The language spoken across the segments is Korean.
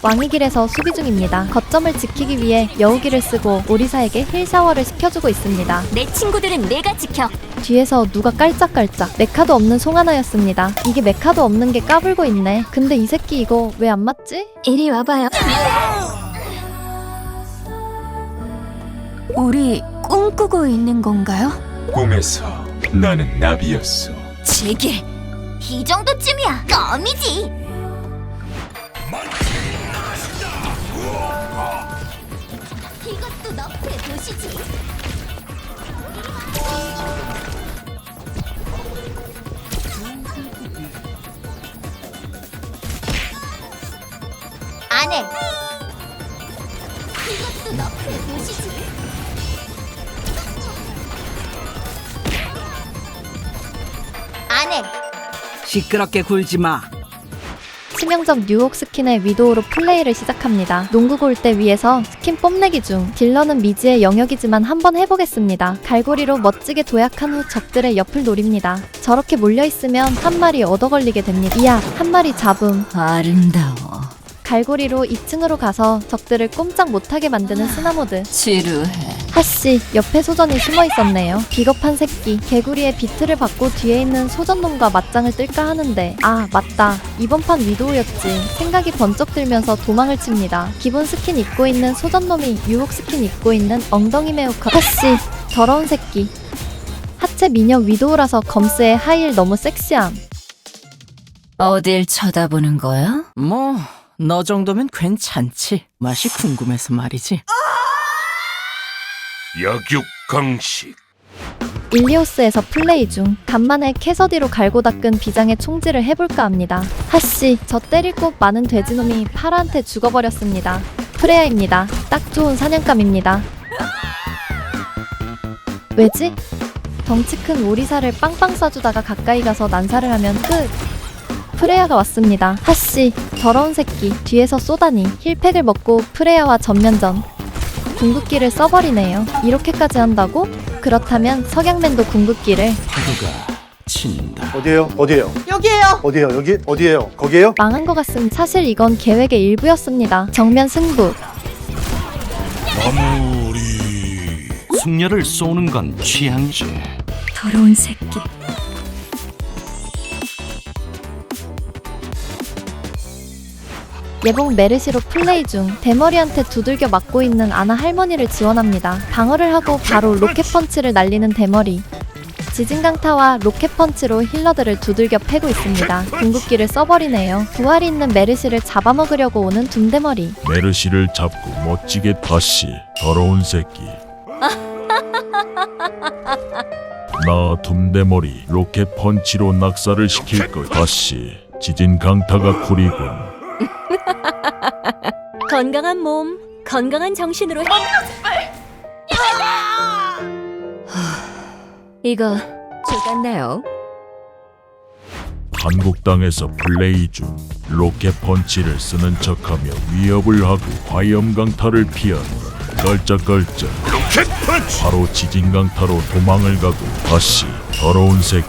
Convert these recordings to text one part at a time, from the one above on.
왕의 길에서 수비 중입니다. 거점을 지키기 위해 여우기를 쓰고 오리사에게 힐 샤워를 시켜주고 있습니다. 내 친구들은 내가 지켜. 뒤에서 누가 깔짝깔짝 메카도 없는 송하나였습니다. 이게 메카도 없는 게 까불고 있네. 근데 이 새끼 이거 왜 안 맞지? 이리 와봐요. 우리 꿈꾸고 있는 건가요? 꿈에서 나는 나비였어. 제길. 이 정도쯤이야. 껌이지. 이것도 너프의 도시지. 안 해. 이것도 너프의 도시지. 안 해. 시끄럽게 굴지 마. 치명적 뉴욕 스킨의 위도우로 플레이를 시작합니다. 농구 골대 위에서 스킨 뽐내기 중 딜러는 미지의 영역이지만 한번 해보겠습니다. 갈고리로 멋지게 도약한 후 적들의 옆을 노립니다. 저렇게 몰려있으면 한 마리 얻어걸리게 됩니다. 이야 한 마리 잡음. 아름다워. 갈고리로 2층으로 가서 적들을 꼼짝 못하게 만드는 스나모드. 지루해. 하씨, 옆에 소전이 숨어 있었네요. 비겁한 새끼. 개구리의 비트를 받고 뒤에 있는 소전놈과 맞짱을 뜰까 하는데, 아, 맞다. 이번 판 위도우였지. 생각이 번쩍 들면서 도망을 칩니다. 기본 스킨 입고 있는 소전놈이 유혹 스킨 입고 있는 엉덩이 커. 하씨, 더러운 새끼. 하체 미녀 위도우라서 검스의 하이힐 너무 섹시함. 어딜 쳐다보는 거야? 뭐, 너 정도면 괜찮지. 맛이 궁금해서 말이지. 약육강식. 일리오스에서 플레이 중 간만에 캐서디로 갈고 닦은 비장의 총질을 해볼까 합니다. 하씨, 저 때릴 곳 많은 돼지놈이 파라한테 죽어버렸습니다. 프레야입니다. 딱 좋은 사냥감입니다. 왜지? 덩치 큰 오리사를 빵빵 쏴주다가 가까이 가서 난사를 하면 끝. 프레야가 왔습니다. 하씨, 더러운 새끼. 뒤에서 쏘다니. 힐팩을 먹고 프레야와 전면전. 궁극기를 써버리네요. 이렇게까지 한다고? 그렇다면 석양맨도 궁극기를 파도가 친다. 어디에요? 어디에요? 여기에요. 어디에요? 여기? 어디에요? 거기에요? 망한 것 같음 사실 이건 계획의 일부였습니다. 정면 승부. 마무리. 숙녀를 쏘는 건 취향이지. 더러운 새끼. 예봉 메르시로 플레이 중 대머리한테 두들겨 맞고 있는 아나 할머니를 지원합니다. 방어를 하고 바로 로켓 펀치를 날리는 대머리. 지진강타와 로켓 펀치로 힐러들을 두들겨 패고 있습니다. 궁극기를 써버리네요. 부활이 있는 메르시를 잡아먹으려고 오는 둠대머리. 메르시를 잡고 멋지게 다시 더러운 새끼 나 둠대머리 로켓 펀치로 낙사를 시킬 거 다시 지진 강타가 쿨이군 건강한 몸, 건강한 정신으로. 이거 죽었나요? 한국 땅에서 플레이 중 로켓 펀치를 쓰는 척하며 위협을 하고 화염 강타를 피한 걸쩍걸쩍 로켓 펀치. 바로 지진 강타로 도망을 가고 다시 더러운 새끼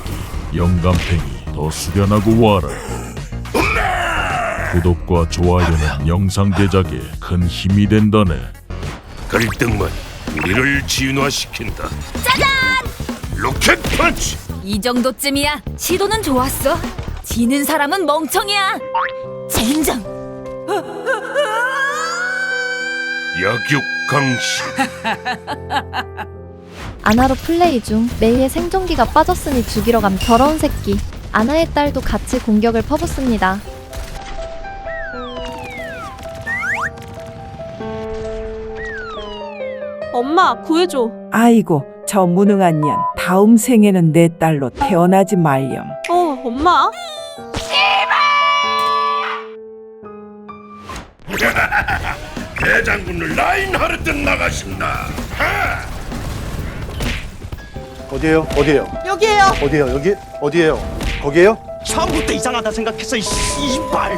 영감탱이 더 수련하고 와라 구독과 좋아요는 영상 제작에 큰 힘이 된다네 갈등만 우리를 진화시킨다. 짜잔! 로켓 펀치. 이 정도쯤이야. 시도는 좋았어. 지는 사람은 멍청이야. 젠장. 약육강식. 아나로 플레이 중 메이의 생존기가 빠졌으니 죽이러 감 더러운 새끼. 아나의 딸도 같이 공격을 퍼붓습니다. 엄마 구해줘. 아이고 저 무능한 년 다음 생에는 내 딸로 태어나지 말렴 어 엄마. 대장군을 라인하르트 나가신다. 어디에요? 어디에요? 여기에요. 어디에요? 여기? 어디에요? 거기에요? 처음부터 이상하다 생각했어 이 씨발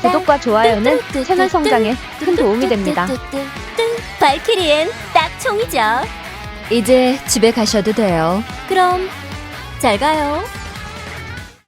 구독과 좋아요는 채널 성장에 큰 도움이 됩니다. 발키리엔 딱 총이죠. 이제 집에 가셔도 돼요. 그럼 잘 가요.